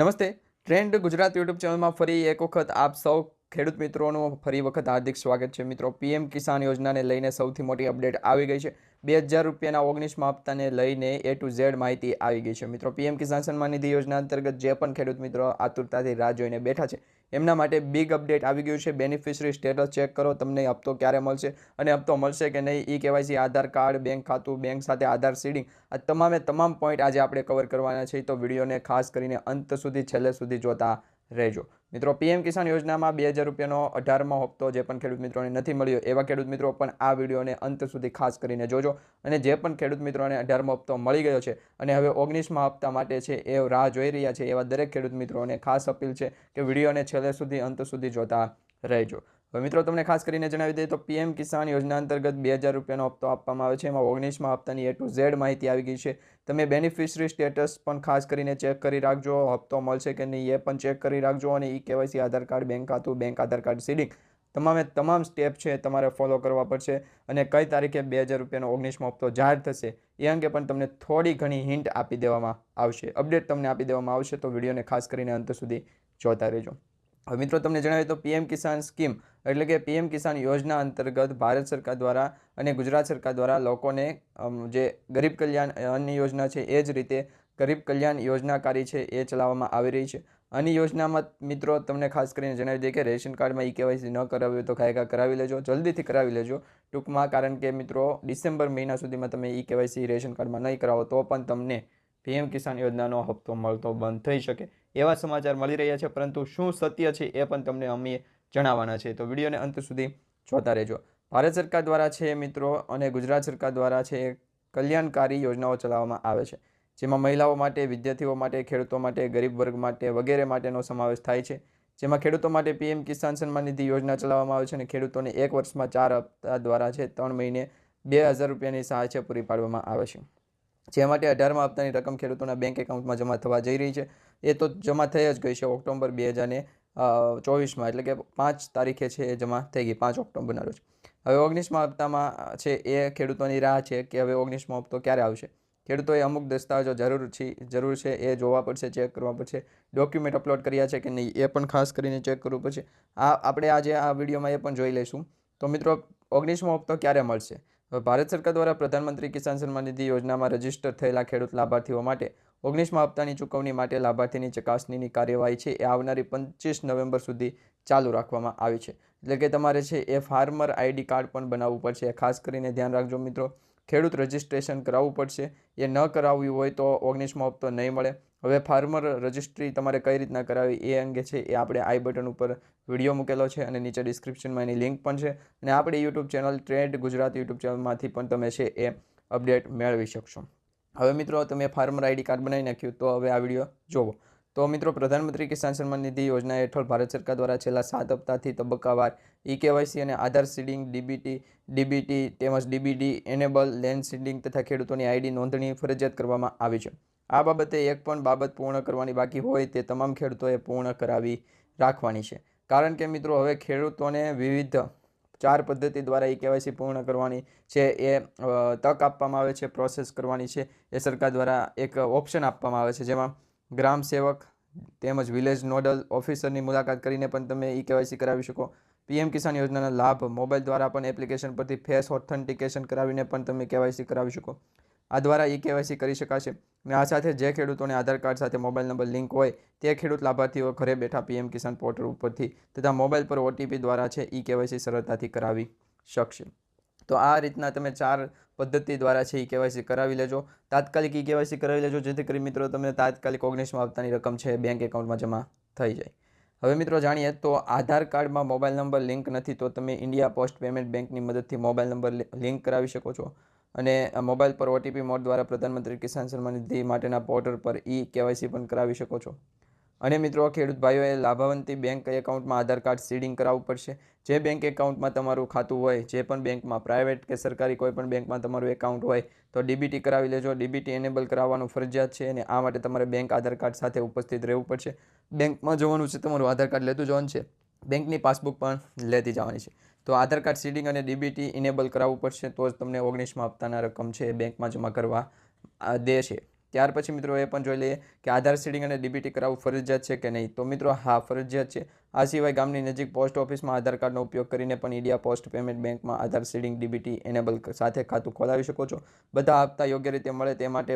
નમસ્તે. Trend Gujarat YouTube ચેનલમાં ફરી એક વખત આપ સૌ ખેડૂત મિત્રોનું ફરી વખત હાર્દિક સ્વાગત છે. મિત્રો, પીએમ કિસાન યોજનાને લઈને સૌથી મોટી અપડેટ આવી ગઈ છે. બે હજાર રૂપિયાના ઓગણીસમાં હપ્તાને લઈને એ ટુ ઝેડ માહિતી આવી ગઈ છે. મિત્રો, પીએમ કિસાન સન્માન નિધિ યોજના અંતર્ગત જે પણ ખેડૂત મિત્રો આતુરતાથી રાહ જોઈને બેઠા છે એમના માટે બિગ અપડેટ આવી ગયું છે. બેનિફિશરી સ્ટેટસ ચેક કરો, તમને હપ્તો ક્યારે મળશે? અને હપ્તો મળશે કે નહીં, e KYC Aadhaar card bank ખાતું બેંક સાથે આધાર સીડિંગ, આ તમામે તમામ પોઈન્ટ આજે આપણે કવર કરવાના છે. તો વિડીયોને ખાસ કરીને અંત સુધી, છેલ્લે સુધી જોતા રહેજો. મિત્રો, પીએમ કિસાન યોજનામાં બે હજાર રૂપિયાનો અઢારમો હપ્તો જે પણ ખેડૂત મિત્રોને નથી મળ્યો, એવા ખેડૂત મિત્રો પણ આ વિડીયોને અંત સુધી ખાસ કરીને જોજો અને જે પણ ખેડૂત મિત્રોને અઢારમો હપ્તો મળી ગયો છે અને હવે ઓગણીસમા હપ્તા માટે છે, એ રાહ જોઈ રહ્યા છે એવા દરેક ખેડૂત મિત્રોને ખાસ અપીલ છે કે વિડીયોને છેલ્લે સુધી, અંત સુધી જોતા રહેજો. હવે મિત્રો, તમને ખાસ કરીને જણાવી દઈએ તો પીએમ કિસાન યોજના અંતર્ગત બે હજાર રૂપિયાનો હપ્તો આપવામાં આવે છે. એમાં ઓગણીસમાં હપ્તાની એ ટુ ઝેડ માહિતી આવી ગઈ છે. તમે બેનિફિશરી સ્ટેટસ પણ ખાસ કરીને ચેક કરી રાખજો. હપ્તો મળશે કે નહીં એ પણ ચેક કરી રાખજો અને e KYC Aadhaar card bank ખાતું બેંક આધાર કાર્ડ સીડિંગ તમામે તમામ સ્ટેપ છે તમારે ફોલો કરવા પડશે અને કઈ તારીખે બે હજાર રૂપિયાનો ઓગણીસમો હપ્તો જાહેર થશે એ અંગે પણ તમને થોડી ઘણી હિન્ટ આપી દેવામાં આવશે. અપડેટ તમને આપી દેવામાં આવશે તો વિડીયોને ખાસ કરીને અંત સુધી જોતા રહેજો. મિત્રો તમને જણાવીએ તો પીએમ કિસાન સ્કીમ એટલે કે પીએમ કિસાન યોજના અંતર્ગત ભારત સરકાર દ્વારા અને ગુજરાત સરકાર દ્વારા લોકોને જે ગરીબ કલ્યાણ અન્ન યોજના છે એ જ રીતે ગરીબ કલ્યાણ યોજનાકારી છે એ ચલાવવામાં આવી રહી છે. આની યોજનામાં મિત્રો તમને ખાસ કરીને જણાવી દઈએ કે રેશન કાર્ડમાં ઈ કેવાયસી ન કરાવ્યું તો કાયકા કરાવી લેજો, જલ્દીથી કરાવી લેજો. ટૂંકમાં કારણ કે મિત્રો ડિસેમ્બર મહિના સુધીમાં તમે ઈ કેવાયસી રેશન કાર્ડમાં નહીં કરાવો તો પણ તમને પીએમ કિસાન યોજનાનો હપ્તો મળતો બંધ થઈ શકે. એવા સમાચાર મળી રહ્યા છે, પરંતુ શું સત્ય છે એ પણ તમને અમે જણાવવાના છે. તો વિડીયોને અંત સુધી જોતા રહેજો. ભારત સરકાર દ્વારા છે મિત્રો, અને ગુજરાત સરકાર દ્વારા છે કલ્યાણકારી યોજનાઓ ચલાવવામાં આવે છે, જેમાં મહિલાઓ માટે, વિદ્યાર્થીઓ માટે, ખેડૂતો માટે, ગરીબ વર્ગ માટે વગેરે માટેનો સમાવેશ થાય છે. જેમાં ખેડૂતો માટે પીએમ કિસાન સન્માન નિધિ યોજના ચલાવવામાં આવે છે, અને ખેડૂતોને એક વર્ષમાં ચાર હપ્તા દ્વારા છે ત્રણ મહિને બે હજાર રૂપિયાની સહાય પૂરી પાડવામાં આવે છે. જે માટે અઢારમાં હપ્તાની રકમ ખેડૂતોના બેંક એકાઉન્ટમાં જમા થવા જઈ રહી છે. એ તો જમા થઈ જ ગઈ છે ઓક્ટોબર બે હજારને ચોવીસમાં, એટલે કે પાંચ તારીખે છે એ જમા થઈ ગઈ, પાંચ ઓક્ટોબરના રોજ. હવે ઓગણીસમાં હપ્તામાં છે એ ખેડૂતોની રાહ છે કે હવે ઓગણીસમો હપ્તો ક્યારે આવશે? ખેડૂતોએ અમુક દસ્તાવેજો જરૂર છે જરૂર છે એ જોવા પડશે, ચેક કરવા પડશે ડોક્યુમેન્ટ અપલોડ કર્યા છે કે નહીં એ પણ ખાસ કરીને ચેક કરવું પડશે. આ, આપણે આજે આ વિડીયોમાં એ પણ જોઈ લઈશું. તો મિત્રો, ઓગણીસમો હપ્તો ક્યારે મળશે? ભારત સરકાર દ્વારા પ્રધાનમંત્રી કિસાન સન્માન નિધિ યોજનામાં રજિસ્ટર થયેલા ખેડૂત લાભાર્થીઓ માટે ઓગણીસમા હપ્તાની ચૂકવણી માટે લાભાર્થીની ચકાસણીની કાર્યવાહી છે. એ આવનારી પચીસ નવેમ્બર સુધી ચાલુ રાખવામાં આવી છે. એટલે કે તમારે છે એ ફાર્મર આઈડી કાર્ડ પણ બનાવવું પડશે. ખાસ કરીને ધ્યાન રાખજો મિત્રો. ખેડૂત રજિસ્ટ્રેશન કરાવવું પડશે. એ ન કરાવવું હોય તો ઓગણીસમો હપ્તો નહીં મળે. હવે ફાર્મર રજિસ્ટ્રી તમારે કઈ રીતના કરાવી એ અંગે છે એ આપણે આઈ બટન ઉપર વીડિયો મૂકેલો છે અને નીચે ડિસ્ક્રિપ્શનમાં એની લિંક પણ છે અને આપણી YouTube channel trade Gujarat YouTube ચેનલમાંથી પણ તમે છે એ અપડેટ મેળવી શકશો. હવે મિત્રો, તમે ફાર્મર આઈડી કાર્ડ બનાવી નાખ્યું તો હવે આ વીડિયો જોવો. તો મિત્રો, પ્રધાનમંત્રી કિસાન સન્માન નિધિ યોજના હેઠળ ભારત સરકાર દ્વારા છેલ્લા સાત હપ્તાથી તબક્કાવાર ઈ કેવાયસી અને આધાર સીડિંગ ડીબીટી ડીબીટી તેમજ ડીબીડી એનેબલ લેન્ડ સીડિંગ તથા ખેડૂતોની આઈડી નોંધણી ફરજિયાત કરવામાં આવી છે. આ બાબતે એક પણ બાબત પૂર્ણ કરવાની બાકી હોય તે તમામ ખેડૂતોએ પૂર્ણ કરાવી રાખવાની છે. કારણ કે મિત્રો, હવે ખેડૂતોને વિવિધ ચાર પદ્ધતિ દ્વારા એ કેવાયસી પૂર્ણ કરવાની છે. એ તક આપવામાં આવે છે પ્રોસેસ કરવાની છે. એ સરકાર દ્વારા એક ઓપ્શન આપવામાં આવે છે, જેમાં ગ્રામ સેવક તેમજ વિલેજ નોડલ ઓફિસરની મુલાકાત કરીને પણ તમે ઈ કેવાયસી કરાવી શકો. પીએમ કિસાન યોજનાના લાભ, મોબાઈલ દ્વારા પણ એપ્લિકેશન પરથી ફેસ ઓથેન્ટિકેશન કરાવીને પણ તમે કેવાયસી કરાવી શકો. આ દ્વારા ઈ કેવાયસી કરી શકાશે. અને આ સાથે જે ખેડૂતોને આધાર કાર્ડ સાથે મોબાઈલ નંબર, લિંક હોય, તે ખેડૂત લાભાર્થીઓ ઘરે બેઠા પીએમ કિસાન પોર્ટલ ઉપરથી તથા મોબાઈલ પર ઓટીપી દ્વારા છે ઈ કેવાયસી સરળતાથી કરાવી શકશે. તો આ રીતના તમે ચાર પદ્ધતિ દ્વારા છે ઈ કેવાયસી કરાવી લેજો. તાત્કાલિક ઈ કેવાયસી કરાવી લેજો, જેથી કરી મિત્રો તમને તાત્કાલિક ઓગણીસમાં હપ્તાની રકમ છે બેંક એકાઉન્ટમાં જમા થઈ જાય. હવે મિત્રો જાણીએ તો આધાર કાર્ડમાં મોબાઈલ નંબર, લિંક નથી, તો તમે ઇન્ડિયા પોસ્ટ પેમેન્ટ બેંકની મદદથી મોબાઈલ નંબર લિંક કરાવી શકો છો. અને મોબાઈલ પર ઓટીપી મોડ દ્વારા પ્રધાનમંત્રી કિસાન સન્માન નિધિ માટેના પોર્ટલ પર ઈ કેવાયસી પણ કરાવી શકો છો. અને મિત્રો, ખેડૂત ભાઈઓએ લાભાવંતી બેંક એકાઉન્ટમાં આધાર કાર્ડ સીડિંગ કરાવવું પડશે. જે બેંક એકાઉન્ટમાં તમારું ખાતું હોય, જે પણ બેંકમાં પ્રાઇવેટ કે સરકારી કોઈપણ બેંકમાં તમારું એકાઉન્ટ હોય, તો ડીબીટી કરાવી લેજો. ડીબીટી એનેબલ કરાવવાનું ફરજિયાત છે અને આ માટે તમારે બેંક આધાર કાર્ડ સાથે ઉપસ્થિત રહેવું પડશે. બેંકમાં જવાનું છે, તમારું આધાર કાર્ડ લેતું જવાનું છે. બેંકની પાસબુક પણ લેતી જવાની છે. તો આધાર કાર્ડ સીડિંગ અને ડીબીટી ઇનેબલ કરાવવું પડશે તો જ તમને ઓગણીસમાં હપ્તાના રકમ છે બેંકમાં જમા કરવા દે છે ત્યાર પછી મિત્રો એ પણ જોઈ લઈએ કે આધાર સીડિંગ અને ડીબીટી કરાવવું ફરજિયાત છે કે નહીં? તો મિત્રો હા, ફરજિયાત છે. આ સિવાય ગામની નજીક પોસ્ટ ઓફિસમાં આધાર કાર્ડનો ઉપયોગ કરીને પણ ઇન્ડિયા પોસ્ટ પેમેન્ટ બેંકમાં આધાર સીડિંગ ડીબીટી એનેબલ સાથે ખાતું ખોલાવી શકો છો. બધા હપ્તા યોગ્ય રીતે મળે તે માટે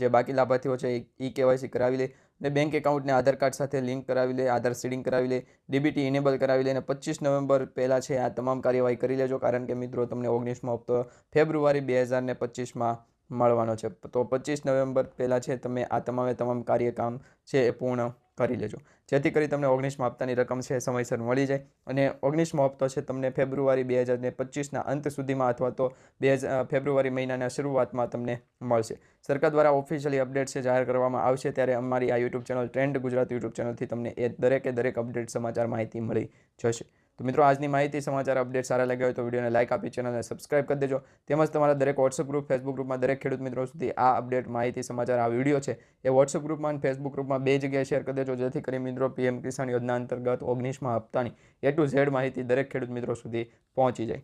જે બાકી લાભાર્થીઓ છે ઈ કેવાયસી કરાવી લે અને બેંક એકાઉન્ટને આધાર કાર્ડ સાથે લિંક કરાવી લે, આધાર સીડિંગ કરાવી લે ડીબીટી ઇનેબલ કરાવી લે અને પચીસ નવેમ્બર પહેલાં છે આ તમામ કાર્યવાહી કરી લેજો. કારણ કે મિત્રો તમને ઓગણીસમો હપ્તો ફેબ્રુઆરી બે હજાર ને પચીસમાં મળવાનો છે. તો પચીસ નવેમ્બર પહેલાં છે, તમે આ તમામે તમામ કાર્યકામ છે એ પૂર્ણ કરી લેજો. જેથી કરી તમને ઓગણીસમાં હપ્તાની રકમ છે સમયસર મળી જાય અને ઓગણીસમો હપ્તો છે તમને ફેબ્રુઆરી બે હજાર ને પચીસના અંત સુધીમાં અથવા તો બે ફેબ્રુઆરી મહિનાના શરૂઆતમાં તમને મળશે. સરકાર દ્વારા ઓફિશિયલી અપડેટ છે, જાહેર કરવામાં આવશે ત્યારે અમારી આ YouTube channel trend Gujarat YouTube ચેનલથી તમને એ દરેકે દરેક અપડેટ સમાચાર માહિતી મળી જશે. તો મિત્રો, આજની માહિતી, સમાચાર, અપડેટ સારા લાગ્યા હોય તો વિડીયોને લાઇક આપી, ચેનલને સબસ્ક્રાઇબ કરી દેજો. તેમજ તમારા દરેક વોટ્સઅપ ગ્રુપ ફેસબુક ગ્રુપમાં દરેક ખેડૂત મિત્રો સુધી આ અપડેટ, માહિતી, સમાચાર, આ વીડિયો છે એ વોટ્સઅપ ગ્રુપમાં અને ફેસબુક ગ્રુપમાં બે જગ્યાએ શેર કરી દેજો. જેથી કરી મિત્રો પીએમ કિસાન યોજના અંતર્ગત ઓગણીસમાં હપ્તાની એ ટુ ઝેડ માહિતી દરેક ખેડૂત મિત્રો સુધી પહોંચી જાય.